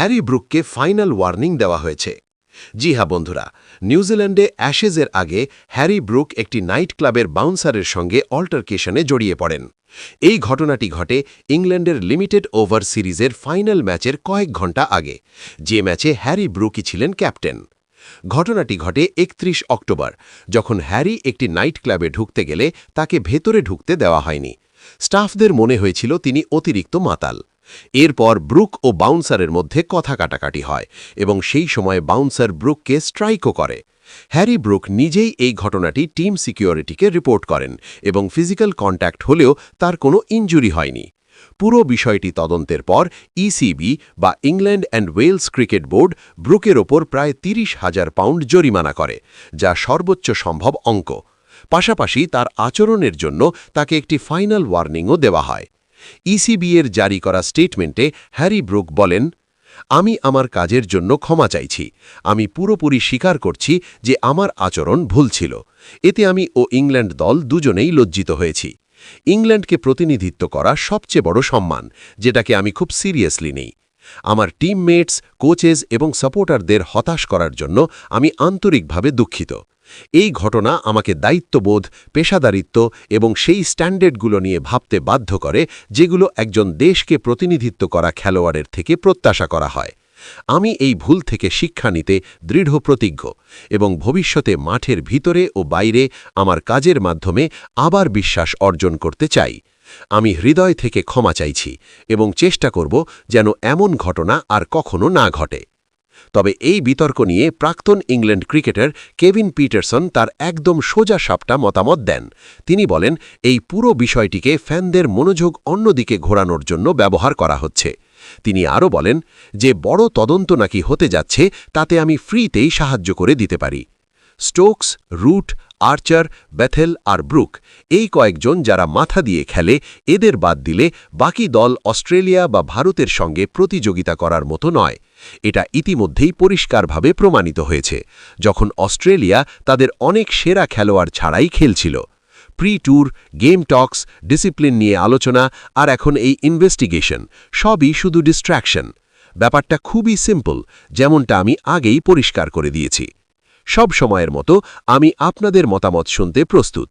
Harry ব্রুককে final warning দেওয়া হয়েছে। জি হ্যাঁ বন্ধুরা, নিউজিল্যান্ডে অ্যাশেজের আগে হ্যারি ব্রুক একটি নাইট ক্লাবের বাউন্সারের সঙ্গে অল্টারকেশনে জড়িয়ে পড়েন। এই ঘটনাটি ঘটে ইংল্যান্ডের লিমিটেড ওভার সিরিজের ফাইনাল ম্যাচের কয়েক ঘণ্টা আগে, যে ম্যাচে হ্যারি ব্রুকই ছিলেন ক্যাপ্টেন। ঘটনাটি ঘটে একত্রিশ অক্টোবর, যখন হ্যারি একটি নাইট ক্লাবে ঢুকতে গেলে তাকে ভেতরে ঢুকতে দেওয়া হয়নি। স্টাফদের মনে হয়েছিল তিনি অতিরিক্ত মাতাল। এরপর ব্রুক ও বাউন্সারের মধ্যে কথা কাটাকাটি হয় এবং সেই সময় বাউন্সার ব্রুককে স্ট্রাইকও করে। হ্যারি ব্রুক নিজেই এই ঘটনাটি টিম সিকিউরিটিকে রিপোর্ট করেন এবং ফিজিক্যাল কন্ট্যাক্ট হলেও তার কোনো ইঞ্জুরি হয়নি। পুরো বিষয়টি তদন্তের পর ইসিবি বা England and Wales cricket board ব্রুকের ওপর প্রায় তিরিশ হাজার পাউন্ড জরিমানা করে, যা সর্বোচ্চ সম্ভব অঙ্ক। পাশাপাশি তার আচরণের জন্য তাকে একটি ফাইনাল ওয়ার্নিংও দেওয়া হয়। ইসিবি এর জারি করা স্টেটমেন্টে হ্যারি ব্রুক বলেন, আমি আমার কাজের জন্য ক্ষমা চাইছি। আমি পুরোপুরি স্বীকার করছি যে আমার আচরণ ভুল ছিল। এতে আমি ও ইংল্যান্ড দল দুজনেই লজ্জিত হয়েছি। ইংল্যান্ডকে প্রতিনিধিত্ব করা সবচেয়ে বড় সম্মান, যেটাকে আমি খুব সিরিয়াসলি নেই। আমার টিমমেটস, কোচেস এবং সাপোর্টারদের হতাশ করার জন্য আমি আন্তরিকভাবে দুঃখিত। এই ঘটনা আমাকে দায়িত্ববোধ, পেশাদারিত্ব এবং সেই স্ট্যান্ডার্ডগুলো নিয়ে ভাবতে বাধ্য করে যেগুলো একজন দেশকে প্রতিনিধিত্ব করা খেলোয়াড়ের থেকে প্রত্যাশা করা হয়। আমি এই ভুল থেকে শিক্ষা নিতে দৃঢ় প্রতিজ্ঞ এবং ভবিষ্যতে মাঠের ভিতরে ও বাইরে আমার কাজের মাধ্যমে আবার বিশ্বাস অর্জন করতে চাই। আমি হৃদয় থেকে ক্ষমা চাইছি এবং চেষ্টা করব যেন এমন ঘটনা আর কখনো না ঘটে। তবে এই বিতর্ক নিয়ে প্রাক্তন ইংল্যান্ড ক্রিকেটার কেভিন পিটারসন তার একদম সোজা সাপটা মতামত দেন। তিনি বলেন, এই পুরো বিষয়টিকে ফ্যানদের মনোযোগ অন্যদিকে ঘোরানোর জন্য ব্যবহার করা হচ্ছে। তিনি আরও বলেন, যে বড় তদন্ত নাকি হতে যাচ্ছে, তাতে আমি ফ্রিতেই সাহায্য করে দিতে পারি। স্টোকস, রুট, আর্চার, বেথেল আর ব্রুক এই কয়েকজন যারা মাথা দিয়ে খেলে, এদের বাদ দিলে বাকি দল অস্ট্রেলিয়া বা ভারতের সঙ্গে প্রতিযোগিতা করার মতো নয়। এটা ইতিমধ্যেই পরিষ্কারভাবে প্রমাণিত হয়েছে, যখন অস্ট্রেলিয়া তাদের অনেক সেরা খেলোয়াড় ছাড়াই খেলছিল। Pre tour game talks, discipline নিয়ে আলোচনা আর এখন এই ইনভেস্টিগেশন সবই শুধু ডিস্ট্র্যাকশন। ব্যাপারটা খুবই সিম্পল, যেমনটা আমি আগেই পরিষ্কার করে দিয়েছি। সব সময়ের মতো আমি আপনাদের মতামত শুনতে প্রস্তুত।